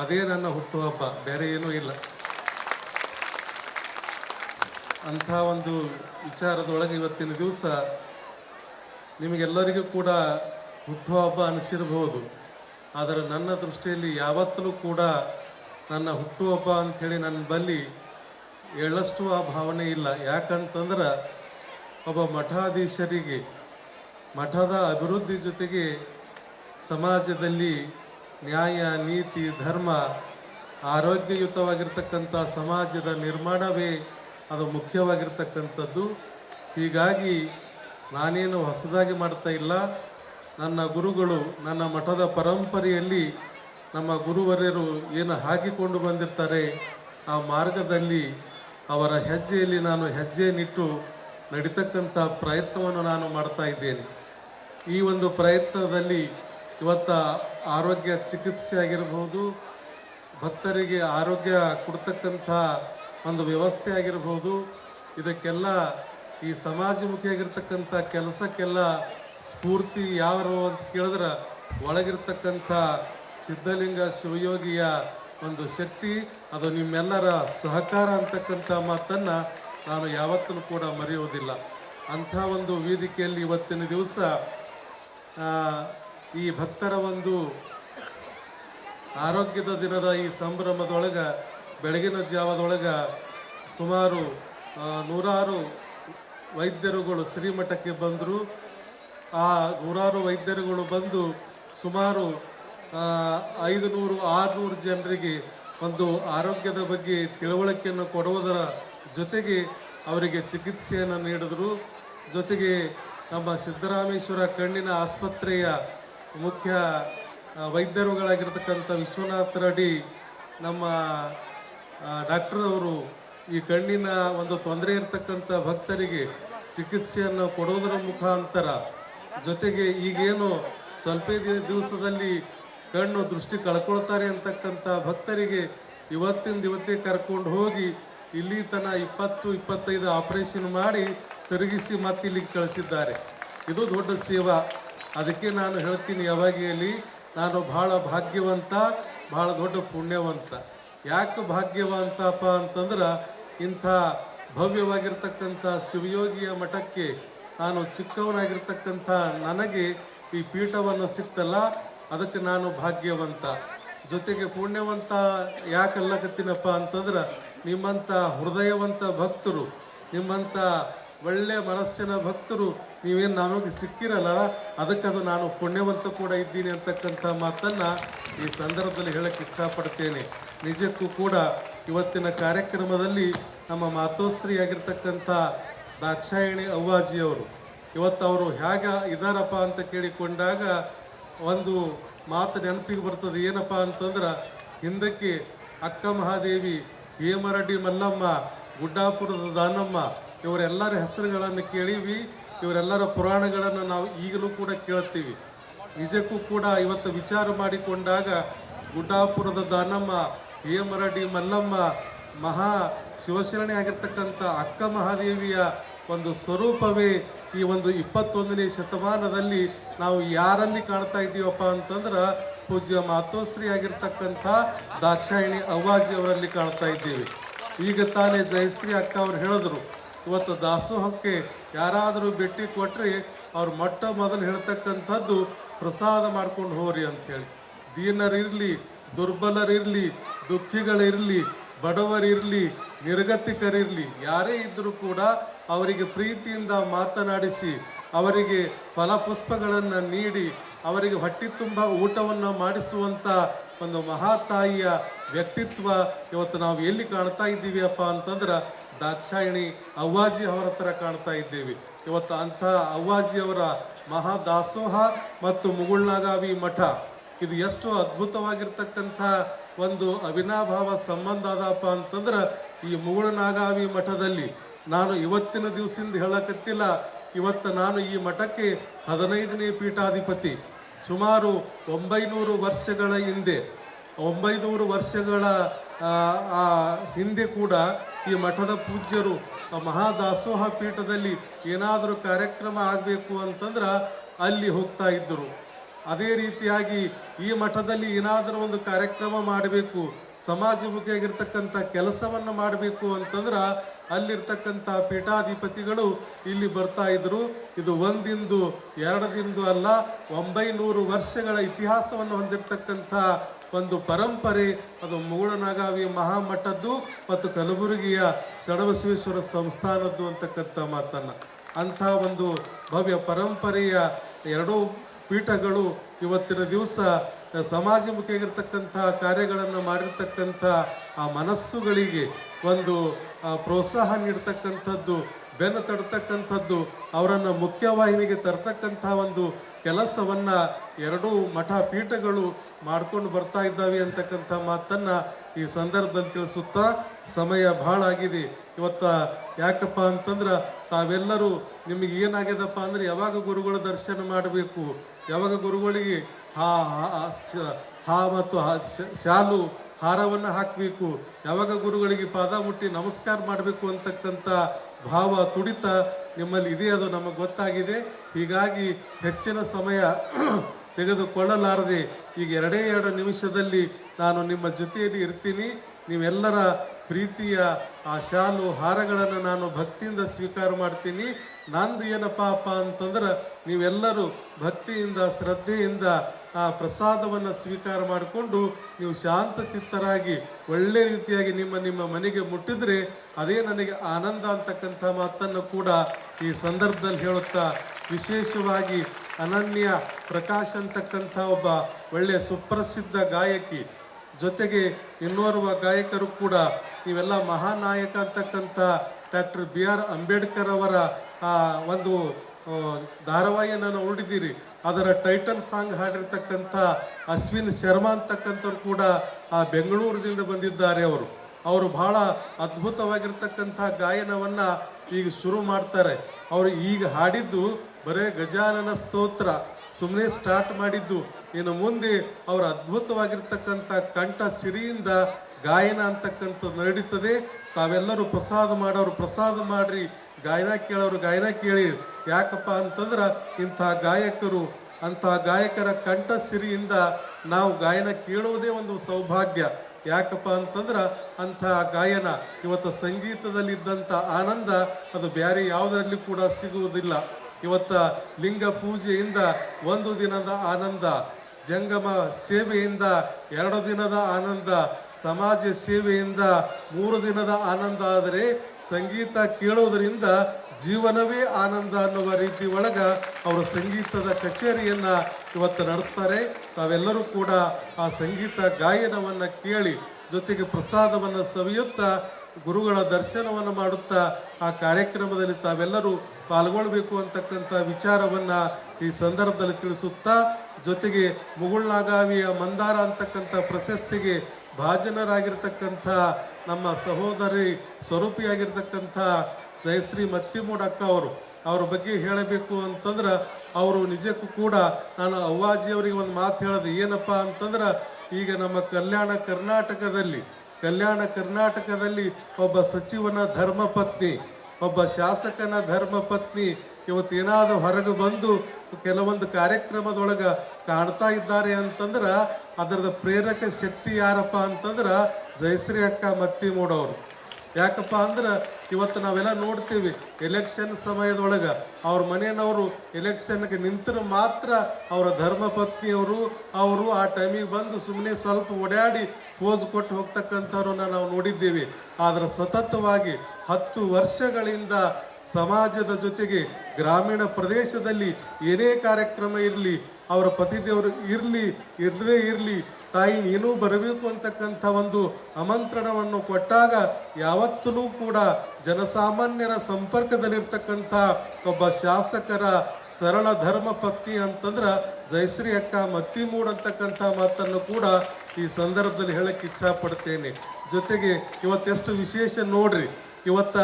ಅದೇ ನನ್ನ ಹುಟ್ಟುಹಬ್ಬ ಬೇರೆ ಏನೂ ಇಲ್ಲ. ಅಂಥ ಒಂದು ವಿಚಾರದೊಳಗೆ ಇವತ್ತಿನ ದಿವಸ ನಿಮಗೆಲ್ಲರಿಗೂ ಕೂಡ ಹುಟ್ಟುಹಬ್ಬ ಅನಿಸಿರಬಹುದು. ಆದರೆ ನನ್ನ ದೃಷ್ಟಿಯಲ್ಲಿ ಯಾವತ್ತಲೂ ಕೂಡ ನನ್ನ ಹುಟ್ಟುಹಬ್ಬ ಅಂಥೇಳಿ ನನ್ನ ಬಳಿ ಎಳ್ಳಷ್ಟು ಆ ಭಾವನೆ ಇಲ್ಲ. ಯಾಕಂತಂದ್ರೆ ಒಬ್ಬ ಮಠಾಧೀಶರಿಗೆ, ಮಠದ ಅಭಿವೃದ್ಧಿ ಜೊತೆಗೆ ಸಮಾಜದಲ್ಲಿ ನ್ಯಾಯ, ನೀತಿ, ಧರ್ಮ, ಆರೋಗ್ಯಯುತವಾಗಿರ್ತಕ್ಕಂಥ ಸಮಾಜದ ನಿರ್ಮಾಣವೇ ಅದು ಮುಖ್ಯವಾಗಿರ್ತಕ್ಕಂಥದ್ದು. ಹೀಗಾಗಿ ನಾನೇನು ಹೊಸದಾಗಿ ಮಾಡ್ತಾ ಇಲ್ಲ. ನನ್ನ ಗುರುಗಳು, ನನ್ನ ಮಠದ ಪರಂಪರೆಯಲ್ಲಿ ನಮ್ಮ ಗುರುವರ್ಯರು ಏನು ಹಾಕಿಕೊಂಡು ಬಂದಿರ್ತಾರೆ, ಆ ಮಾರ್ಗದಲ್ಲಿ ಅವರ ಹೆಜ್ಜೆಯಲ್ಲಿ ನಾನು ಹೆಜ್ಜೆ ನಿಟ್ಟು ನಡೀತಕ್ಕಂಥ ಪ್ರಯತ್ನವನ್ನು ನಾನು ಮಾಡ್ತಾ ಇದ್ದೇನೆ. ಈ ಒಂದು ಪ್ರಯತ್ನದಲ್ಲಿ ಇವತ್ತ ಆರೋಗ್ಯ ಚಿಕಿತ್ಸೆ ಆಗಿರ್ಬೋದು ಭಕ್ತರಿಗೆ ಆರೋಗ್ಯ ಕೊಡ್ತಕ್ಕಂಥ ಒಂದು ವ್ಯವಸ್ಥೆ ಆಗಿರ್ಬೋದು ಇದಕ್ಕೆಲ್ಲ ಈ ಸಮಾಜಮುಖಿಯಾಗಿರ್ತಕ್ಕಂಥ ಕೆಲಸಕ್ಕೆಲ್ಲ ಸ್ಫೂರ್ತಿ ಯಾರು ಅಂತ ಕೇಳಿದ್ರೆ ಒಳಗಿರ್ತಕ್ಕಂಥ ಸಿದ್ಧಲಿಂಗ ಶಿವಯೋಗಿಯ ಒಂದು ಶಕ್ತಿ, ಅದು ನಿಮ್ಮೆಲ್ಲರ ಸಹಕಾರ ಅಂತಕ್ಕಂಥ ಮಾತನ್ನು ನಾನು ಯಾವತ್ತೂ ಕೂಡ ಮರೆಯುವುದಿಲ್ಲ. ಅಂಥ ಒಂದು ವೇದಿಕೆಯಲ್ಲಿ ಇವತ್ತಿನ ದಿವಸ ಈ ಭಕ್ತರ ಒಂದು ಆರೋಗ್ಯದ ದಿನದ ಈ ಸಂಭ್ರಮದೊಳಗೆ, ಬೆಳಗಿನ ಜಾವದೊಳಗೆ ಸುಮಾರು ನೂರಾರು ವೈದ್ಯರುಗಳು ಶ್ರೀಮಠಕ್ಕೆ ಬಂದರು. ಆ ನೂರಾರು ವೈದ್ಯರುಗಳು ಬಂದು ಸುಮಾರು ಐದು ನೂರು ಆರುನೂರು ಜನರಿಗೆ ಒಂದು ಆರೋಗ್ಯದ ಬಗ್ಗೆ ತಿಳುವಳಿಕೆಯನ್ನು ಕೊಡುವುದರ ಜೊತೆಗೆ ಅವರಿಗೆ ಚಿಕಿತ್ಸೆಯನ್ನು ನೀಡಿದರು. ಜೊತೆಗೆ ನಮ್ಮ ಸಿದ್ದರಾಮೇಶ್ವರ ಕಣ್ಣಿನ ಆಸ್ಪತ್ರೆಯ ಮುಖ್ಯ ವೈದ್ಯರುಗಳಾಗಿರ್ತಕ್ಕಂಥ ವಿಶ್ವನಾಥ್ ರೆಡ್ಡಿ, ನಮ್ಮ ಡಾಕ್ಟರ್ ಅವರು ಈ ಕಣ್ಣಿನ ಒಂದು ತೊಂದರೆ ಇರತಕ್ಕಂಥ ಭಕ್ತರಿಗೆ ಚಿಕಿತ್ಸೆಯನ್ನು ಕೊಡೋದರ ಮುಖಾಂತರ ಜೊತೆಗೆ ಈಗೇನು ಸ್ವಲ್ಪ ದಿವಸದಲ್ಲಿ ಕಣ್ಣು ದೃಷ್ಟಿ ಕಳ್ಕೊಳ್ತಾರೆ ಅಂತಕ್ಕಂಥ ಭಕ್ತರಿಗೆ ಇವತ್ತಿಂದ ಇವತ್ತೇ ಕರ್ಕೊಂಡು ಹೋಗಿ ಇಲ್ಲಿ ತನ ಇಪ್ಪತ್ತು, ಇಪ್ಪತ್ತೈದು ಆಪರೇಷನ್ ಮಾಡಿ ತಿರುಗಿಸಿ ಮತ್ತೆ ಇಲ್ಲಿಗೆ ಕಳಿಸಿದ್ದಾರೆ. ಇದು ದೊಡ್ಡ ಸೇವಾ. ಅದಕ್ಕೆ ನಾನು ಹೇಳ್ತೀನಿ ಯಾವಾಗಲಿ ನಾನು ಬಹಳ ಭಾಗ್ಯವಂತ, ಬಹಳ ದೊಡ್ಡ ಪುಣ್ಯವಂತ. ಯಾಕೆ ಭಾಗ್ಯವಂತಪ್ಪ ಅಂತಂದ್ರೆ, ಇಂಥ ಭವ್ಯವಾಗಿರ್ತಕ್ಕಂಥ ಶಿವಯೋಗಿಯ ಮಠಕ್ಕೆ ನಾನು ಚಿಕ್ಕವನಾಗಿರ್ತಕ್ಕಂಥ ನನಗೆ ಈ ಪೀಠವನ್ನು ಸಿಕ್ತಲ್ಲ, ಅದಕ್ಕೆ ನಾನು ಭಾಗ್ಯವಂತ. ಜೊತೆಗೆ ಪುಣ್ಯವಂತ ಯಾಕೆ ಅಲ್ಲಕತ್ತೀನಪ್ಪ ಅಂತಂದ್ರೆ, ನಿಮ್ಮಂಥ ಹೃದಯವಂತ ಭಕ್ತರು, ನಿಮ್ಮಂಥ ಒಳ್ಳೆಯ ಮನಸ್ಸಿನ ಭಕ್ತರು ನೀವೇನು ನಮಗೆ ಸಿಕ್ಕಿರಲ್ಲ ಅದಕ್ಕೆ ಅದು ನಾನು ಪುಣ್ಯವಂತ ಕೂಡ ಇದ್ದೀನಿ ಅಂತಕ್ಕಂಥ ಮಾತನ್ನು ಈ ಸಂದರ್ಭದಲ್ಲಿ ಹೇಳಕ್ಕೆ ಇಚ್ಛಪಡ್ತೇನೆ. ನಿಜಕ್ಕೂ ಕೂಡ ಇವತ್ತಿನ ಕಾರ್ಯಕ್ರಮದಲ್ಲಿ ನಮ್ಮ ಮಾತೋಶ್ರೀ ಆಗಿರ್ತಕ್ಕಂಥ ದಾಕ್ಷಾಯಣಿ ಅವ್ವಾಜಿಯವರು, ಇವತ್ತು ಅವರು ಹೇಗೆ ಇದಾರಪ್ಪ ಅಂತ ಕೇಳಿಕೊಂಡಾಗ ಒಂದು ಮಾತು ನೆನಪಿಗೆ ಬರ್ತದೆ, ಏನಪ್ಪ ಅಂತಂದ್ರೆ, ಹಿಂದಕ್ಕೆ ಅಕ್ಕ ಮಹಾದೇವಿ, ಹೇಮರಡ್ಡಿ ಮಲ್ಲಮ್ಮ, ಗುಡ್ಡಾಪುರದ ದಾನಮ್ಮ, ಇವರೆಲ್ಲರ ಹೆಸರುಗಳನ್ನು ಕೇಳೀವಿ ಇವರೆಲ್ಲರ ಪುರಾಣಗಳನ್ನು ನಾವು ಈಗಲೂ ಕೂಡ ಕೇಳ್ತೀವಿ. ನಿಜಕ್ಕೂ ಕೂಡ ಇವತ್ತು ವಿಚಾರ ಮಾಡಿಕೊಂಡಾಗ ಗುಡ್ಡಾಪುರದ ದಾನಮ್ಮ, ಹೇಮರಡಿ, ಮಲ್ಲಮ್ಮ, ಮಹಾ ಶಿವಶರಣೆ ಆಗಿರ್ತಕ್ಕಂಥ ಅಕ್ಕ ಮಹಾದೇವಿಯ ಒಂದು ಸ್ವರೂಪವೇ ಈ ಒಂದು ಇಪ್ಪತ್ತೊಂದನೇ ಶತಮಾನದಲ್ಲಿ ನಾವು ಯಾರಲ್ಲಿ ಕಾಣ್ತಾ ಇದ್ದೀವಪ್ಪ ಅಂತಂದ್ರೆ ಪೂಜ್ಯ ಮಾತೋಶ್ರೀ ಆಗಿರ್ತಕ್ಕಂಥ ದಾಕ್ಷಾಯಿಣಿ ಅವ್ವಾಜಿ ಅವರಲ್ಲಿ ಕಾಣ್ತಾ ಇದ್ದೀವಿ. ಈಗ ತಾನೇ ಜಯಶ್ರೀ ಅಕ್ಕ ಅವ್ರು ಹೇಳಿದ್ರು ಇವತ್ತು ದಾಸೋಹಕ್ಕೆ ಯಾರಾದರೂ ಭೇಟಿ ಕೊಟ್ಟರೆ ಅವ್ರು ಮೊಟ್ಟ ಮೊದಲು ಹೇಳ್ತಕ್ಕಂಥದ್ದು ಪ್ರಸಾದ ಮಾಡ್ಕೊಂಡು ಹೋಗ್ರಿ ಅಂತೇಳಿ. ದೀನರಿರಲಿ, ದುರ್ಬಲರಿರಲಿ, ದುಃಖಿಗಳಿರಲಿ, ಬಡವರಿರಲಿ, ನಿರ್ಗತಿಕರಿರಲಿ, ಯಾರೇ ಇದ್ದರೂ ಕೂಡ ಅವರಿಗೆ ಪ್ರೀತಿಯಿಂದ ಮಾತನಾಡಿಸಿ, ಅವರಿಗೆ ಫಲಪುಷ್ಪಗಳನ್ನು ನೀಡಿ, ಅವರಿಗೆ ಹೊಟ್ಟೆ ತುಂಬ ಊಟವನ್ನು ಮಾಡಿಸುವಂಥ ಒಂದು ಮಹಾತಾಯಿಯ ವ್ಯಕ್ತಿತ್ವ ಇವತ್ತು ನಾವು ಎಲ್ಲಿ ಕಾಣ್ತಾ ಇದ್ದೀವಿ ಅಪ್ಪ ಅಂತಂದ್ರೆ ದಾಕ್ಷಾಯಿಣಿ ಅವ್ವಾಜಿ ಅವರ ಹತ್ರ ಕಾಣ್ತಾ ಇದ್ದೇವೆ. ಇವತ್ತು ಅಂಥ ಅವ್ವಾಜಿ ಅವರ ಮಹಾದಾಸೋಹ ಮತ್ತು ಮುಗುಳ್ನಾಗಾವಿ ಮಠ, ಇದು ಎಷ್ಟು ಅದ್ಭುತವಾಗಿರ್ತಕ್ಕಂಥ ಒಂದು ಅವಿನಾಭಾವ ಸಂಬಂಧ ಅದಪ್ಪ ಅಂತಂದ್ರೆ, ಈ ಮುಗುಳನಾಗಾವಿ ಮಠದಲ್ಲಿ ನಾನು ಇವತ್ತಿನ ದಿವಸದಿಂದ ಹೇಳಕತ್ತಿಲ್ಲ. ಇವತ್ತು ನಾನು ಈ ಮಠಕ್ಕೆ ಹದಿನೈದನೇ ಪೀಠಾಧಿಪತಿ. ಸುಮಾರು ಒಂಬೈನೂರು ವರ್ಷಗಳ ಹಿಂದೆ, ಒಂಬೈನೂರು ವರ್ಷಗಳ ಹಿಂದೆ ಕೂಡ ಈ ಮಠದ ಪೂಜ್ಯರು ಮಹಾದಾಸೋಹ ಪೀಠದಲ್ಲಿ ಏನಾದರೂ ಕಾರ್ಯಕ್ರಮ ಆಗಬೇಕು ಅಂತಂದ್ರೆ ಅಲ್ಲಿ ಹೋಗ್ತಾ ಇದ್ದರು. ಅದೇ ರೀತಿಯಾಗಿ ಈ ಮಠದಲ್ಲಿ ಏನಾದರೂ ಒಂದು ಕಾರ್ಯಕ್ರಮ ಮಾಡಬೇಕು ಸಮಾಜಮುಖಿಯಾಗಿರ್ತಕ್ಕಂಥ ಕೆಲಸವನ್ನು ಮಾಡಬೇಕು ಅಂತಂದ್ರೆ ಅಲ್ಲಿರ್ತಕ್ಕಂಥ ಪೀಠಾಧಿಪತಿಗಳು ಇಲ್ಲಿ ಬರ್ತಾ ಇದ್ರು ಇದು ಒಂದಿಂದು, ಎರಡದಿಂದು ಅಲ್ಲ, ಒಂಬೈನೂರು ವರ್ಷಗಳ ಇತಿಹಾಸವನ್ನು ಹೊಂದಿರತಕ್ಕಂಥ ಒಂದು ಪರಂಪರೆ, ಅದು ಮೂಳನಾಗಾವಿ ಮಹಾಮಠದ್ದು ಮತ್ತು ಕಲಬುರಗಿಯ ಷಡಬಸವೇಶ್ವರ ಸಂಸ್ಥಾನದ್ದು ಅಂತಕ್ಕಂಥ ಮಾತನ್ನು. ಅಂಥ ಒಂದು ಭವ್ಯ ಪರಂಪರೆಯ ಎರಡೂ ಪೀಠಗಳು ಇವತ್ತಿನ ದಿವಸ ಸಮಾಜಮುಖಿಯಾಗಿರ್ತಕ್ಕಂಥ ಕಾರ್ಯಗಳನ್ನು ಮಾಡಿರ್ತಕ್ಕಂಥ ಆ ಮನಸ್ಸುಗಳಿಗೆ ಒಂದು ಪ್ರೋತ್ಸಾಹ ನೀಡ್ತಕ್ಕಂಥದ್ದು, ಬೆನ್ನು ತಡ್ತಕ್ಕಂಥದ್ದು, ಅವರನ್ನು ಮುಖ್ಯವಾಹಿನಿಗೆ ತರ್ತಕ್ಕಂಥ ಒಂದು ಕೆಲಸವನ್ನ ಎರಡೂ ಮಠ ಪೀಠಗಳು ಮಾಡ್ಕೊಂಡು ಬರ್ತಾ ಇದ್ದಾವೆ ಅಂತಕ್ಕಂಥ ಮಾತನ್ನ ಈ ಸಂದರ್ಭದಲ್ಲಿ ತಿಳಿಸುತ್ತಾ ಸಮಯ ಬಹಳ ಆಗಿದೆ. ಇವತ್ತ ಯಾಕಪ್ಪ ಅಂತಂದ್ರೆ ತಾವೆಲ್ಲರೂ ನಿಮಗೆ ಏನಾಗ್ಯದಪ್ಪ ಅಂದ್ರೆ ಯಾವಾಗ ಗುರುಗಳ ದರ್ಶನ ಮಾಡಬೇಕು, ಯಾವಾಗ ಗುರುಗಳಿಗೆ ಹಾ, ಹಾ- ಮತ್ತು ಶಾಲು, ಹಾರವನ್ನು ಹಾಕಬೇಕು, ಯಾವಾಗ ಗುರುಗಳಿಗೆ ಪಾದ ಮುಟ್ಟಿ ನಮಸ್ಕಾರ ಮಾಡಬೇಕು ಅಂತಕ್ಕಂಥ ಭಾವ, ತುಡಿತ ನಿಮ್ಮಲ್ಲಿ ಇದೆ ಅದು? ನಮಗೆ ಗೊತ್ತಾಗಿದೆ. ಹೀಗಾಗಿ ಹೆಚ್ಚಿನ ಸಮಯ ತೆಗೆದುಕೊಳ್ಳಲಾರದೆ ಈಗ ಎರಡೇ ಎರಡು ನಿಮಿಷದಲ್ಲಿ ನಾನು ನಿಮ್ಮ ಜೊತೆಯಲ್ಲಿ ಇರ್ತೀನಿ. ನೀವೆಲ್ಲರ ಪ್ರೀತಿಯ ಆ ಶಾಲು ಹಾರಗಳನ್ನು ನಾನು ಭಕ್ತಿಯಿಂದ ಸ್ವೀಕಾರ ಮಾಡ್ತೀನಿ. ನಂದು ಏನಪ್ಪ ಅಪ್ಪ ಅಂತಂದ್ರೆ ನೀವೆಲ್ಲರೂ ಭಕ್ತಿಯಿಂದ, ಶ್ರದ್ಧೆಯಿಂದ ಆ ಪ್ರಸಾದವನ್ನು ಸ್ವೀಕಾರ ಮಾಡಿಕೊಂಡು ನೀವು ಶಾಂತ ಚಿತ್ತರಾಗಿ, ಒಳ್ಳೆ ರೀತಿಯಾಗಿ ನಿಮ್ಮ ನಿಮ್ಮ ಮನೆಗೆ ಮುಟ್ಟಿದ್ರೆ ಅದೇ ನನಗೆ ಆನಂದ ಅಂತಕ್ಕಂಥ ಮಾತನ್ನು ಕೂಡ ಈ ಸಂದರ್ಭದಲ್ಲಿ ಹೇಳುತ್ತಾ, ವಿಶೇಷವಾಗಿ ಅನನ್ಯ ಪ್ರಕಾಶ್ ಅಂತಕ್ಕಂಥ ಒಬ್ಬ ಒಳ್ಳೆಯ ಸುಪ್ರಸಿದ್ಧ ಗಾಯಕಿ. ಜೊತೆಗೆ ಇನ್ನೋರ್ವ ಗಾಯಕರು ಕೂಡ ನೀವೆಲ್ಲ ಮಹಾನಾಯಕ ಅಂತಕ್ಕಂಥ ಡಾಕ್ಟರ್ ಬಿ ಆರ್ ಅಂಬೇಡ್ಕರ್ ಅವರ ಒಂದು ಧಾರಾವಾಹಿಯನ್ನು ನೋಡಿದ್ದೀರಿ. ಅದರ ಟೈಟಲ್ ಸಾಂಗ್ ಹಾಡಿರ್ತಕ್ಕಂಥ ಅಶ್ವಿನ್ ಶರ್ಮಾ ಅಂತಕ್ಕಂಥವ್ರು ಕೂಡ ಆ ಬೆಂಗಳೂರಿನಿಂದ ಬಂದಿದ್ದಾರೆ ಅವರು. ಅವರು ಬಹಳ ಅದ್ಭುತವಾಗಿರ್ತಕ್ಕಂಥ ಗಾಯನವನ್ನ ಈಗ ಶುರು ಮಾಡ್ತಾರೆ. ಅವರು ಈಗ ಹಾಡಿದ್ದು ಬರೇ ಗಜಾನನ ಸ್ತೋತ್ರ ಸುಮ್ಮನೆ ಸ್ಟಾರ್ಟ್ ಮಾಡಿದ್ದು. ಇನ್ನು ಮುಂದೆ ಅವರ ಅದ್ಭುತವಾಗಿರ್ತಕ್ಕಂಥ ಕಂಠ ಸಿರಿಯಿಂದ ಗಾಯನ ಅಂತಕ್ಕಂಥದ್ದು ನಡೀತದೆ. ತಾವೆಲ್ಲರೂ ಪ್ರಸಾದ ಮಾಡೋರು ಪ್ರಸಾದ ಮಾಡ್ರಿ. ಗಾಯನ ಕೇಳೋರು ಗಾಯನ ಕೇಳಿ, ಯಾಕಪ್ಪ ಅಂತಂದ್ರೆ ಇಂಥ ಗಾಯಕರು, ಅಂಥ ಗಾಯಕರ ಕಂಠಸಿರಿಯಿಂದ ನಾವು ಗಾಯನ ಕೇಳುವುದೇ ಒಂದು ಸೌಭಾಗ್ಯ. ಯಾಕಪ್ಪ ಅಂತಂದ್ರೆ ಅಂಥ ಗಾಯನ ಇವತ್ತು ಸಂಗೀತದಲ್ಲಿದ್ದಂಥ ಆನಂದ ಅದು ಬೇರೆ ಯಾವುದರಲ್ಲಿ ಕೂಡ ಸಿಗುವುದಿಲ್ಲ. ಇವತ್ತು ಲಿಂಗ ಪೂಜೆಯಿಂದ ಒಂದು ದಿನದ ಆನಂದ, ಜಂಗಮ ಸೇವೆಯಿಂದ ಎರಡು ದಿನದ ಆನಂದ ಸಮಾಜ ಸೇವೆಯಿಂದ ಮೂರು ದಿನದ ಆನಂದ ಆದರೆ ಸಂಗೀತ ಕೇಳುವುದರಿಂದ ಜೀವನವೇ ಆನಂದ ಅನ್ನುವ ರೀತಿ ಒಳಗ ಅವರು ಸಂಗೀತದ ಕಚೇರಿಯನ್ನ ಇವತ್ತು ನಡೆಸ್ತಾರೆ. ತಾವೆಲ್ಲರೂ ಕೂಡ ಆ ಸಂಗೀತ ಗಾಯನವನ್ನ ಕೇಳಿ ಜೊತೆಗೆ ಪ್ರಸಾದವನ್ನು ಸವಿಯುತ್ತಾ ಗುರುಗಳ ದರ್ಶನವನ್ನು ಮಾಡುತ್ತಾ ಆ ಕಾರ್ಯಕ್ರಮದಲ್ಲಿ ತಾವೆಲ್ಲರೂ ಪಾಲ್ಗೊಳ್ಬೇಕು ಅಂತಕ್ಕಂಥ ವಿಚಾರವನ್ನ ಈ ಸಂದರ್ಭದಲ್ಲಿ ತಿಳಿಸುತ್ತಾ ಜೊತೆಗೆ ಮುಗುಳ್ನಾಗಾವಿಯ ಮಂದಾರ ಅಂತಕ್ಕಂಥ ಪ್ರಶಸ್ತಿಗೆ ಭಾಜನರಾಗಿರ್ತಕ್ಕಂಥ ನಮ್ಮ ಸಹೋದರಿ ಸ್ವರೂಪಿಯಾಗಿರ್ತಕ್ಕಂಥ ಜಯಶ್ರೀ ಮತ್ತಿಮೂಡಕ್ಕ ಅವರು, ಅವ್ರ ಬಗ್ಗೆ ಹೇಳಬೇಕು ಅಂತಂದ್ರೆ ಅವರು ನಿಜಕ್ಕೂ ಕೂಡ ನಾನು ಅವ್ವಾಜಿಯವರಿಗೆ ಒಂದು ಮಾತು ಹೇಳೋದು, ಏನಪ್ಪ ಅಂತಂದ್ರೆ ಈಗ ನಮ್ಮ ಕಲ್ಯಾಣ ಕರ್ನಾಟಕದಲ್ಲಿ ಕಲ್ಯಾಣ ಕರ್ನಾಟಕದಲ್ಲಿ ಒಬ್ಬ ಸಚಿವನ ಧರ್ಮಪತ್ನಿ, ಒಬ್ಬ ಶಾಸಕನ ಧರ್ಮಪತ್ನಿ ಇವತ್ತೇನಾದರೂ ಹೊರಗೆ ಬಂದು ಕೆಲವೊಂದು ಕಾರ್ಯಕ್ರಮದೊಳಗ ಕಾಣ್ತಾ ಇದ್ದಾರೆ ಅಂತಂದ್ರ ಅದರದ ಪ್ರೇರಕ ಶಕ್ತಿ ಯಾರಪ್ಪ ಅಂತಂದ್ರ ಜಯಶ್ರೀ ಅಕ್ಕ ಮತ್ತಿಮೂಡವ್ರು. ಯಾಕಪ್ಪ ಅಂದ್ರೆ ಇವತ್ತು ನಾವೆಲ್ಲ ನೋಡ್ತೀವಿ ಎಲೆಕ್ಷನ್ ಸಮಯದೊಳಗೆ ಅವ್ರ ಮನೆಯವರು ಎಲೆಕ್ಷನ್ಗೆ ನಿಂತರು ಮಾತ್ರ ಅವರ ಧರ್ಮಪತ್ನಿಯವರು ಅವರು ಆ ಟೈಮಿಗೆ ಬಂದು ಸುಮ್ಮನೆ ಸ್ವಲ್ಪ ಓಡಾಡಿ ಪೋಸ್ ಕೊಟ್ಟು ಹೋಗ್ತಕ್ಕಂಥವ್ರನ್ನ ನಾವು ನೋಡಿದ್ದೀವಿ. ಆದ್ರೆ ಸತತವಾಗಿ ಹತ್ತು ವರ್ಷಗಳಿಂದ ಸಮಾಜದ ಜೊತೆಗೆ ಗ್ರಾಮೀಣ ಪ್ರದೇಶದಲ್ಲಿ ಏನೇ ಕಾರ್ಯಕ್ರಮ ಇರಲಿ, ಅವರ ಪತಿದೇವರು ಇರಲಿ, ಇರದೇ ಇರಲಿ, ತಾಯಿ ನೀನು ಬರಬೇಕು ಅಂತಕ್ಕಂಥ ಒಂದು ಆಮಂತ್ರಣವನ್ನು ಕೊಟ್ಟಾಗ ಯಾವತ್ತೂ ಕೂಡ ಜನಸಾಮಾನ್ಯರ ಸಂಪರ್ಕದಲ್ಲಿರ್ತಕ್ಕಂಥ ಒಬ್ಬ ಶಾಸಕರ ಸರಳ ಧರ್ಮ ಪತ್ನಿ ಅಂತಂದ್ರೆ ಜಯಶ್ರೀ ಅಕ್ಕ ಮತ್ತಿಮೂಡ್ ಅಂತಕ್ಕಂಥ ಮಾತನ್ನು ಕೂಡ ಈ ಸಂದರ್ಭದಲ್ಲಿ ಹೇಳಕ್ಕೆ ಇಚ್ಛಾಪಡ್ತೇನೆ. ಜೊತೆಗೆ ಇವತ್ತೆಷ್ಟು ವಿಶೇಷ ನೋಡ್ರಿ, ಇವತ್ತ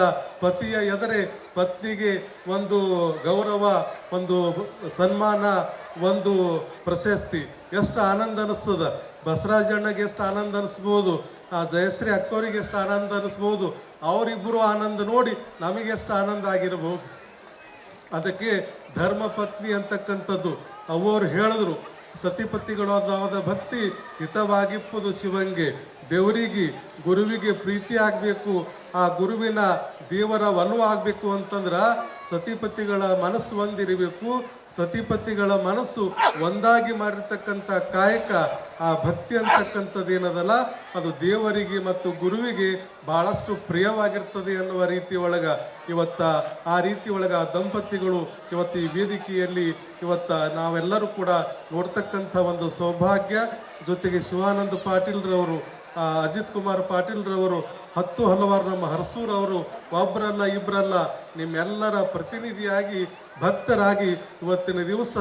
ಪತಿಯ ಎದರೆ ಪತ್ನಿಗೆ ಒಂದು ಗೌರವ, ಒಂದು ಸನ್ಮಾನ, ಒಂದು ಪ್ರಶಸ್ತಿ. ಎಷ್ಟು ಆನಂದ ಅನಿಸ್ತದ. ಬಸವರಾಜಣ್ಣಗೆ ಎಷ್ಟು ಆನಂದ ಅನಿಸ್ಬೋದು. ಆ ಜಯಶ್ರೀ ಅಕ್ಕವರಿಗೆ ಎಷ್ಟು ಆನಂದ ಅನಿಸ್ಬೋದು. ಅವರಿಬ್ಬರು ಆನಂದ ನೋಡಿ ನಮಗೆ ಎಷ್ಟು ಆನಂದ ಆಗಿರಬಹುದು ಅದಕ್ಕೆ ಧರ್ಮ ಪತ್ನಿ ಅಂತಕ್ಕಂಥದ್ದು. ಅವರು ಹೇಳಿದ್ರು ಸತಿಪತಿಗಳಾದ ಭಕ್ತಿ ಹಿತವಾಗಿಪ್ಪುದು ಶಿವಂಗೆ. ದೇವರಿಗೆ, ಗುರುವಿಗೆ ಪ್ರೀತಿ ಆಗಬೇಕು, ಆ ಗುರುವಿನ ದೇವರ ಒಲವು ಆಗಬೇಕು ಅಂತಂದ್ರೆ ಸತಿಪತಿಗಳ ಮನಸ್ಸು ಒಂದಿರಬೇಕು. ಸತಿಪತಿಗಳ ಮನಸ್ಸು ಒಂದಾಗಿ ಮಾಡಿರ್ತಕ್ಕಂಥ ಕಾಯಕ, ಆ ಭಕ್ತಿ ಅಂತಕ್ಕಂಥದ್ದು ಏನದಲ್ಲ, ಅದು ದೇವರಿಗೆ ಮತ್ತು ಗುರುವಿಗೆ ಬಹಳಷ್ಟು ಪ್ರಿಯವಾಗಿರ್ತದೆ ಎನ್ನುವ ರೀತಿ ಒಳಗ ಇವತ್ತ, ಆ ರೀತಿ ಒಳಗ ದಂಪತಿಗಳು ಇವತ್ತು ಈ ವೇದಿಕೆಯಲ್ಲಿ ಇವತ್ತ ನಾವೆಲ್ಲರೂ ಕೂಡ ನೋಡ್ತಕ್ಕಂಥ ಒಂದು ಸೌಭಾಗ್ಯ. ಜೊತೆಗೆ ಶಿವಾನಂದ ಪಾಟೀಲ್ರವರು ಅಜಿತ್ ಕುಮಾರ್ ಪಾಟೀಲ್ರವರು ಹತ್ತು ಹಲವಾರು ನಮ್ಮ ಹರ್ಸೂರವರು ಒಬ್ಬರಲ್ಲ ಇಬ್ಬರಲ್ಲ ನಿಮ್ಮೆಲ್ಲರ ಪ್ರತಿನಿಧಿಯಾಗಿ, ಭಕ್ತರಾಗಿ ಇವತ್ತಿನ ದಿವಸ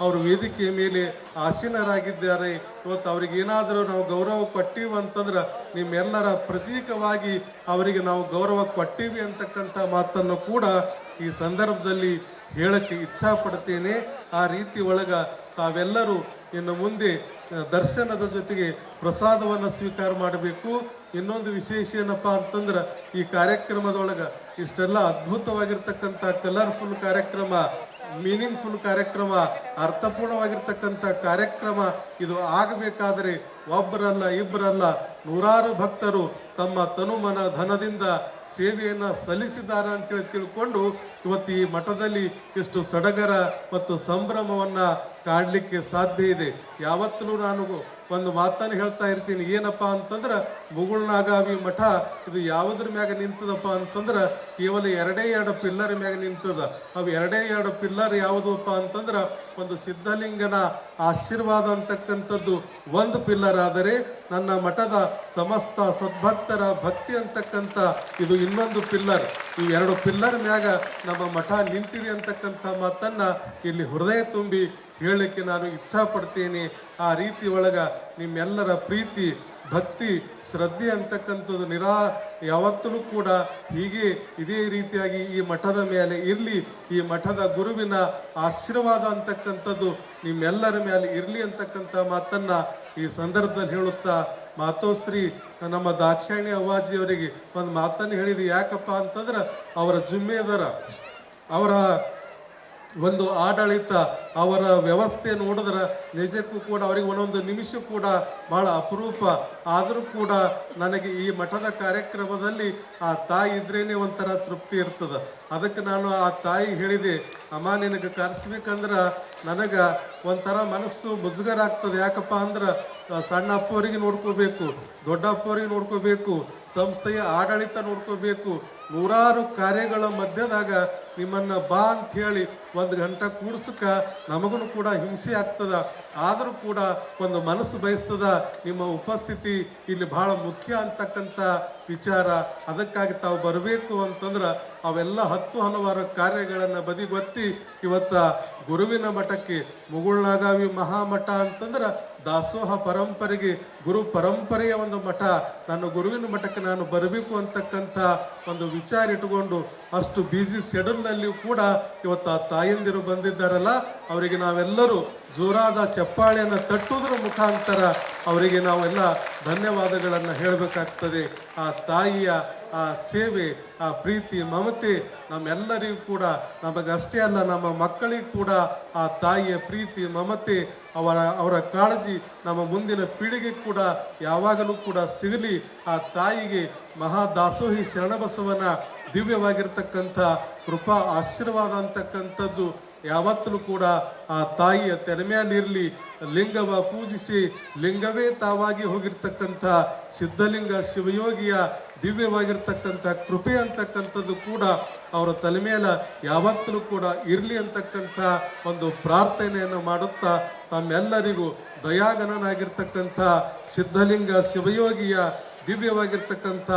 ಅವರು ವೇದಿಕೆಯ ಮೇಲೆ ಆಸೀನರಾಗಿದ್ದಾರೆ. ಇವತ್ತು ಅವ್ರಿಗೆ ಏನಾದರೂ ನಾವು ಗೌರವ ಕೊಟ್ಟೀವಿ ಅಂತಂದ್ರೆ ನಿಮ್ಮೆಲ್ಲರ ಪ್ರತೀಕವಾಗಿ ಅವರಿಗೆ ನಾವು ಗೌರವ ಕೊಟ್ಟೀವಿ ಅಂತಕ್ಕಂಥ ಮಾತನ್ನು ಕೂಡ ಈ ಸಂದರ್ಭದಲ್ಲಿ ಹೇಳಕ್ಕೆ ಇಚ್ಛಾ ಪಡ್ತೇನೆ ಆ ರೀತಿ ಒಳಗ ತಾವೆಲ್ಲರೂ ಇನ್ನು ಮುಂದೆ ದರ್ಶನದ ಜೊತೆಗೆ ಪ್ರಸಾದವನ್ನು ಸ್ವೀಕಾರ ಮಾಡಬೇಕು. ಇನ್ನೊಂದು ವಿಶೇಷ ಏನಪ್ಪ ಅಂತಂದ್ರೆ, ಈ ಕಾರ್ಯಕ್ರಮದೊಳಗೆ ಇಷ್ಟೆಲ್ಲ ಅದ್ಭುತವಾಗಿರ್ತಕ್ಕಂಥ ಕಲರ್ಫುಲ್ ಕಾರ್ಯಕ್ರಮ ಮೀನಿಂಗ್ಫುಲ್ ಕಾರ್ಯಕ್ರಮ, ಅರ್ಥಪೂರ್ಣವಾಗಿರ್ತಕ್ಕಂಥ ಕಾರ್ಯಕ್ರಮ ಇದು ಆಗಬೇಕಾದರೆ ಒಬ್ಬರಲ್ಲ ಇಬ್ಬರಲ್ಲ ನೂರಾರು ಭಕ್ತರು ತಮ್ಮ ತನುಮನ ಧನದಿಂದ ಸೇವೆಯನ್ನು ಸಲ್ಲಿಸಿದ್ದಾರೆ ಅಂತೇಳಿ ತಿಳ್ಕೊಂಡು ಇವತ್ತು ಈ ಮಠದಲ್ಲಿ ಎಷ್ಟು ಸಡಗರ ಮತ್ತು ಸಂಭ್ರಮವನ್ನ ಕಾಡ್ಲಿಕ್ಕೆ ಸಾಧ್ಯ ಇದೆ. ಯಾವತ್ತೂ ನಾನು ಒಂದು ಮಾತನ್ನು ಹೇಳ್ತಾ ಇರ್ತೀನಿ. ಏನಪ್ಪ ಅಂತಂದ್ರೆ ಮುಗುಳ್ನಾಗಾವಿ ಮಠ, ಇದು ಯಾವುದ್ರ ಮ್ಯಾಗ ನಿಂತದಪ್ಪ ಅಂತಂದ್ರೆ, ಕೇವಲ ಎರಡೇ ಎರಡು ಪಿಲ್ಲರ್ ಮ್ಯಾಗ ನಿಂತದ. ಅವು ಎರಡೇ ಎರಡು ಪಿಲ್ಲರ್ ಯಾವುದಪ್ಪ ಅಂತಂದ್ರೆ, ಒಂದು ಸಿದ್ಧಲಿಂಗನ ಆಶೀರ್ವಾದ ಅಂತಕ್ಕಂಥದ್ದು ಒಂದು ಪಿಲ್ಲರ್. ಆದರೆ, ನನ್ನ ಮಠದ ಸಮಸ್ತ ಸದ್ಭಕ್ತರ ಭಕ್ತಿ ಅಂತಕ್ಕಂಥ ಇದು ಇನ್ನೊಂದು ಪಿಲ್ಲರ್. ಈ ಎರಡು ಪಿಲ್ಲರ್ ಮ್ಯಾಗ ನಮ್ಮ ಮಠ ನಿಂತಿದೆ ಅಂತಕ್ಕಂಥ ಮಾತನ್ನು ಇಲ್ಲಿ ಹೃದಯ ತುಂಬಿ ಹೇಳಲಿಕ್ಕೆ ನಾನು ಇಚ್ಛಾ ಪಡ್ತೀನಿ ಆ ರೀತಿ ಒಳಗ ನಿಮ್ಮೆಲ್ಲರ ಪ್ರೀತಿ, ಭಕ್ತಿ, ಶ್ರದ್ಧೆ ಅಂತಕ್ಕಂಥದ್ದು ನಿರಾ ಯಾವತ್ತೂ ಕೂಡ ಹೀಗೆ ಇದೇ ರೀತಿಯಾಗಿ ಈ ಮಠದ ಮೇಲೆ ಇರಲಿ, ಈ ಮಠದ ಗುರುವಿನ ಆಶೀರ್ವಾದ ಅಂತಕ್ಕಂಥದ್ದು ನಿಮ್ಮೆಲ್ಲರ ಮೇಲೆ ಇರಲಿ ಅಂತಕ್ಕಂಥ ಮಾತನ್ನು ಈ ಸಂದರ್ಭದಲ್ಲಿ ಹೇಳುತ್ತಾ ಮಾತೋಶ್ರೀ, ನಮ್ಮ ದಾಕ್ಷಾಯಣಿ ಅವಾಜಿ ಅವರಿಗೆ ಒಂದು ಮಾತನ್ನು ಹೇಳಿದೆ ಯಾಕಪ್ಪ ಅಂತಂದ್ರೆ ಅವರ ಜುಮ್ಮೇದಾರ, ಅವರ ಒಂದು ಆಡಳಿತ ಅವರ ವ್ಯವಸ್ಥೆ ನೋಡಿದ್ರೆ ನಿಜಕ್ಕೂ ಕೂಡ ಅವರಿಗೆ ಒಂದೊಂದು ನಿಮಿಷ ಕೂಡ ಬಹಳ ಅಪರೂಪ. ಆದರೂ ಕೂಡ ನನಗೆ ಈ ಮಠದ ಕಾರ್ಯಕ್ರಮದಲ್ಲಿ ಆ ತಾಯಿ ಇದ್ರೇನೆ ಒಂಥರ ತೃಪ್ತಿ ಇರ್ತದ. ಅದಕ್ಕೆ ನಾನು ಆ ತಾಯಿ ಹೇಳಿದೆ, ಅಮ್ಮ, ನಿನಗೆ ಕರೆಸ್ಬೇಕಂದ್ರೆ ನನಗೆ ಒಂಥರ ಮನಸ್ಸು ಮುಜುಗರ ಆಗ್ತದೆ ಯಾಕಪ್ಪ ಅಂದ್ರೆ ಸಣ್ಣ ಅಪ್ಪವರಿಗೆ ನೋಡ್ಕೋಬೇಕು, ದೊಡ್ಡ ಅಪ್ಪವರಿಗೆ ನೋಡ್ಕೋಬೇಕು, ಸಂಸ್ಥೆಯ ಆಡಳಿತ ನೋಡ್ಕೋಬೇಕು. ನೂರಾರು ಕಾರ್ಯಗಳ ಮಧ್ಯದಾಗ ನಿಮ್ಮನ್ನ ಬಾ ಅಂತ ಹೇಳಿ ಒಂದು ಗಂಟೆ ಕೂಡ್ಸಕ್ಕ ನಮಗೂ ಕೂಡ ಹಿಂಸೆ ಆಗ್ತದ. ಆದರೂ ಕೂಡ ಒಂದು ಮನಸ್ಸು ಬಯಸ್ತದ. ನಿಮ್ಮ ಉಪಸ್ಥಿತಿ ಇಲ್ಲಿ ಬಹಳ ಮುಖ್ಯ ಅಂತಕ್ಕಂಥ ವಿಚಾರ. ಅದಕ್ಕಾಗಿ ತಾವು ಬರಬೇಕು ಅಂತಂದ್ರೆ ಅವೆಲ್ಲ ಹತ್ತು ಹಲವಾರು ಕಾರ್ಯಗಳನ್ನು ಬದಿಗೊತ್ತಿ ಇವತ್ತ ಗುರುವಿನ ಮಠಕ್ಕೆ ಮುಗುಳ್ನಾಗಾವಿ ಮಹಾಮಠ ಅಂತಂದ್ರೆ ದಾಸೋಹ ಪರಂಪರೆಗೆ ಗುರು ಪರಂಪರೆಯ ಒಂದು ಮಠ. ನಾನು ಗುರುವಿನ ಮಠಕ್ಕೆ ನಾನು ಬರಬೇಕು ಅಂತಕ್ಕಂಥ ಒಂದು ವಿಚಾರ ಇಟ್ಟುಕೊಂಡು ಅಷ್ಟು ಬಿಜಿ ಶೆಡ್ಯೂಲ್ನಲ್ಲಿಯೂ ಕೂಡ ಇವತ್ತು ಆ ತಾಯಂದಿರು ಬಂದಿದ್ದಾರಲ್ಲ, ಅವರಿಗೆ ನಾವೆಲ್ಲರೂ ಜೋರಾದ ಚಪ್ಪಾಳೆಯನ್ನು ತಟ್ಟುವುದರ ಮುಖಾಂತರ ಅವರಿಗೆ ನಾವೆಲ್ಲ ಧನ್ಯವಾದಗಳನ್ನು ಹೇಳಬೇಕಾಗ್ತದೆ. ಆ ತಾಯಿಯ ಆ ಸೇವೆ ಆ ಪ್ರೀತಿ, ಮಮತೆ ನಮ್ಮೆಲ್ಲರಿಗೂ ಕೂಡ, ನಮಗಷ್ಟೇ ಅಲ್ಲ, ನಮ್ಮ ಮಕ್ಕಳಿಗೂ ಕೂಡ ಆ ತಾಯಿಯ ಪ್ರೀತಿ, ಮಮತೆ, ಅವರ ಅವರ ಕಾಳಜಿ ನಮ್ಮ ಮುಂದಿನ ಪೀಳಿಗೆ ಕೂಡ ಯಾವಾಗಲೂ ಕೂಡ ಸಿಗಲಿ. ಆ ತಾಯಿಗೆ ಮಹಾದಾಸೋಹಿ ಶರಣಬಸವನ ದಿವ್ಯವಾಗಿರ್ತಕ್ಕಂಥ ಕೃಪಾ ಆಶೀರ್ವಾದ ಅಂತಕ್ಕಂಥದ್ದು ಯಾವತ್ತಲೂ ಕೂಡ ಆ ತಾಯಿಯ ತೆರೆಮೆಯಲ್ಲಿರಲಿ ಲಿಂಗವ ಪೂಜಿಸಿ, ಲಿಂಗವೇ ತಾವಾಗಿ ಹೋಗಿರ್ತಕ್ಕಂಥ ಸಿದ್ಧಲಿಂಗ ಶಿವಯೋಗಿಯ ದಿವ್ಯವಾಗಿರ್ತಕ್ಕಂಥ ಕೃಪೆ ಅಂತಕ್ಕಂಥದ್ದು ಕೂಡ ಅವರ ತಲೆ ಮೇಲೆ ಯಾವತ್ತಲೂ ಕೂಡ ಇರಲಿ ಅಂತಕ್ಕಂಥ ಒಂದು ಪ್ರಾರ್ಥನೆಯನ್ನು ಮಾಡುತ್ತಾ ತಮ್ಮೆಲ್ಲರಿಗೂ ದಯಾಗಣನಾಗಿರ್ತಕ್ಕಂಥ ಸಿದ್ಧಲಿಂಗ ಶಿವಯೋಗಿಯ ದಿವ್ಯವಾಗಿರ್ತಕ್ಕಂಥ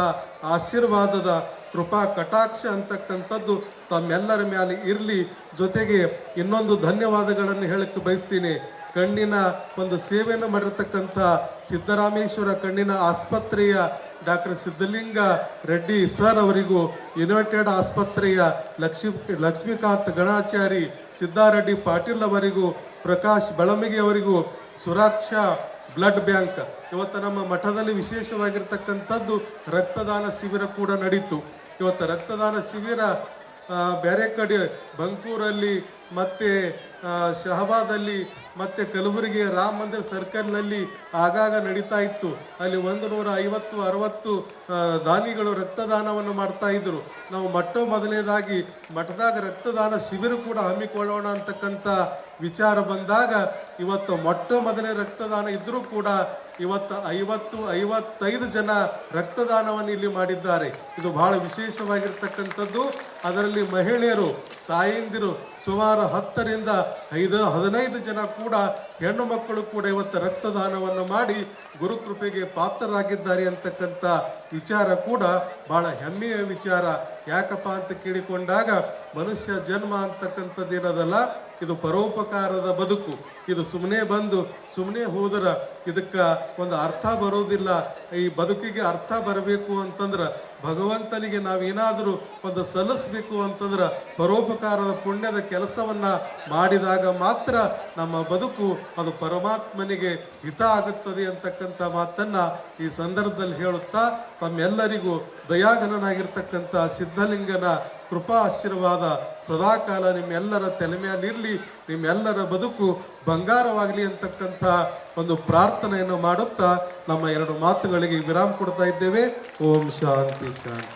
ಆಶೀರ್ವಾದದ ಕೃಪಾ ಕಟಾಕ್ಷ ಅಂತಕ್ಕಂಥದ್ದು ತಮ್ಮೆಲ್ಲರ ಮೇಲೆ ಇರಲಿ. ಜೊತೆಗೆ ಇನ್ನೊಂದು ಧನ್ಯವಾದಗಳನ್ನು ಹೇಳಕ್ಕೆ ಬಯಸ್ತೀನಿ. ಕಣ್ಣಿನ ಒಂದು ಸೇವೆಯನ್ನು ಮಾಡಿರ್ತಕ್ಕಂಥ ಸಿದ್ದರಾಮೇಶ್ವರ ಕಣ್ಣಿನ ಆಸ್ಪತ್ರೆಯ ಡಾಕ್ಟರ್ ಸಿದ್ಧಲಿಂಗ ರೆಡ್ಡಿ ಸರ್ ಅವರಿಗೂ ಯುನೈಟೆಡ್ ಆಸ್ಪತ್ರೆಯ ಲಕ್ಷ್ಮೀ, ಲಕ್ಷ್ಮೀಕಾಂತ್ ಗಣಾಚಾರಿ ಸಿದ್ದಾರೆಡ್ಡಿ ಪಾಟೀಲ್ ಅವರಿಗೂ, ಪ್ರಕಾಶ್ ಬೆಳಮಿಗೆ ಅವರಿಗೂ ಸುರಕ್ಷಾ ಬ್ಲಡ್ ಬ್ಯಾಂಕ್. ಇವತ್ತು ನಮ್ಮ ಮಠದಲ್ಲಿ ವಿಶೇಷವಾಗಿರ್ತಕ್ಕಂಥದ್ದು ರಕ್ತದಾನ ಶಿಬಿರ ಕೂಡ ನಡೀತು. ಇವತ್ತು ರಕ್ತದಾನ ಶಿಬಿರ ಬೇರೆ ಕಡೆ ಬಂಕೂರಲ್ಲಿ ಮತ್ತೆ ಶಹಬಾದಲ್ಲಿ ಮತ್ತು ಕಲಬುರಗಿಯ ರಾಮ ಮಂದಿರ ಸರ್ಕಲ್ನಲ್ಲಿ ಆಗಾಗ ನಡೀತಾ ಇತ್ತು. ಅಲ್ಲಿ ಒಂದು ನೂರ ಐವತ್ತು ಅರವತ್ತು ದಾನಿಗಳು ರಕ್ತದಾನವನ್ನು ಮಾಡ್ತಾ ಇದ್ದರು. ನಾವು ಮೊಟ್ಟ ಮೊದಲನೇದಾಗಿ ಮಠದಾಗ ರಕ್ತದಾನ ಶಿಬಿರ ಕೂಡ ಹಮ್ಮಿಕೊಳ್ಳೋಣ ಅಂತಕ್ಕಂಥ ವಿಚಾರ ಬಂದಾಗ ಇವತ್ತು ಮೊಟ್ಟ ಮೊದಲನೇ ರಕ್ತದಾನ ಇದ್ದರೂ ಕೂಡ ಇವತ್ತು ಐವತ್ತು, ಐವತ್ತೈದು ಜನ ರಕ್ತದಾನವನ್ನು ಇಲ್ಲಿ ಮಾಡಿದ್ದಾರೆ. ಇದು ಬಹಳ ವಿಶೇಷವಾಗಿರ್ತಕ್ಕಂಥದ್ದು. ಅದರಲ್ಲಿ ಮಹಿಳೆಯರು, ತಾಯಂದಿರು ಸುಮಾರು ಹತ್ತರಿಂದ ಐದು, ಹದಿನೈದು ಜನ ಕೂಡ ಹೆಣ್ಣು ಮಕ್ಕಳು ಕೂಡ ಇವತ್ತು ರಕ್ತದಾನವನ್ನು ಮಾಡಿ ಗುರುಕೃಪೆಗೆ ಪಾತ್ರರಾಗಿದ್ದಾರೆ ಅಂತಕ್ಕಂಥ ವಿಚಾರ ಕೂಡ ಬಹಳ ಹೆಮ್ಮೆಯ ವಿಚಾರ. ಯಾಕಪ್ಪ ಅಂತ ಕೇಳಿಕೊಂಡಾಗ ಮನುಷ್ಯ ಜನ್ಮ ಅಂತಕ್ಕಂಥದ್ದು ಏನದಲ್ಲ ಇದು ಪರೋಪಕಾರದ ಬದುಕು. ಇದು ಸುಮ್ಮನೆ ಬಂದು ಸುಮ್ಮನೆ ಹೋದ್ರ ಇದಕ್ಕೆ ಒಂದು ಅರ್ಥ ಬರೋದಿಲ್ಲ. ಈ ಬದುಕಿಗೆ ಅರ್ಥ ಬರಬೇಕು ಅಂತಂದ್ರ ಭಗವಂತನಿಗೆ ನಾವೇನಾದರೂ ಒಂದು ಸಲ್ಲಿಸ್ಬೇಕು ಅಂತಂದ್ರೆ ಪರೋಪಕಾರದ ಪುಣ್ಯದ ಕೆಲಸವನ್ನ ಮಾಡಿದಾಗ ಮಾತ್ರ ನಮ್ಮ ಬದುಕು ಅದು ಪರಮಾತ್ಮನಿಗೆ ಹಿತ ಆಗುತ್ತದೆ ಅಂತಕ್ಕಂಥ ಮಾತನ್ನ ಈ ಸಂದರ್ಭದಲ್ಲಿ ಹೇಳುತ್ತಾ ತಮ್ಮೆಲ್ಲರಿಗೂ ದಯಾಘನನಾಗಿರ್ತಕ್ಕಂಥ ಸಿದ್ಧಲಿಂಗನ ಕೃಪಾ ಆಶೀರ್ವಾದ ಸದಾಕಾಲ ನಿಮ್ಮೆಲ್ಲರ ತಲೆ ಮೇಲಿರಲಿ ನಿಮ್ಮೆಲ್ಲರ ಬದುಕು ಬಂಗಾರವಾಗಲಿ ಅಂತಕ್ಕಂಥ ಒಂದು ಪ್ರಾರ್ಥನೆಯನ್ನು ಮಾಡುತ್ತಾ ನಮ್ಮ ಎರಡು ಮಾತುಗಳಿಗೆ ವಿರಾಮ ಕೊಡ್ತಾ ಇದ್ದೇವೆ. ಓಂ ಶಾಂತಿ ಶಾಂತಿ.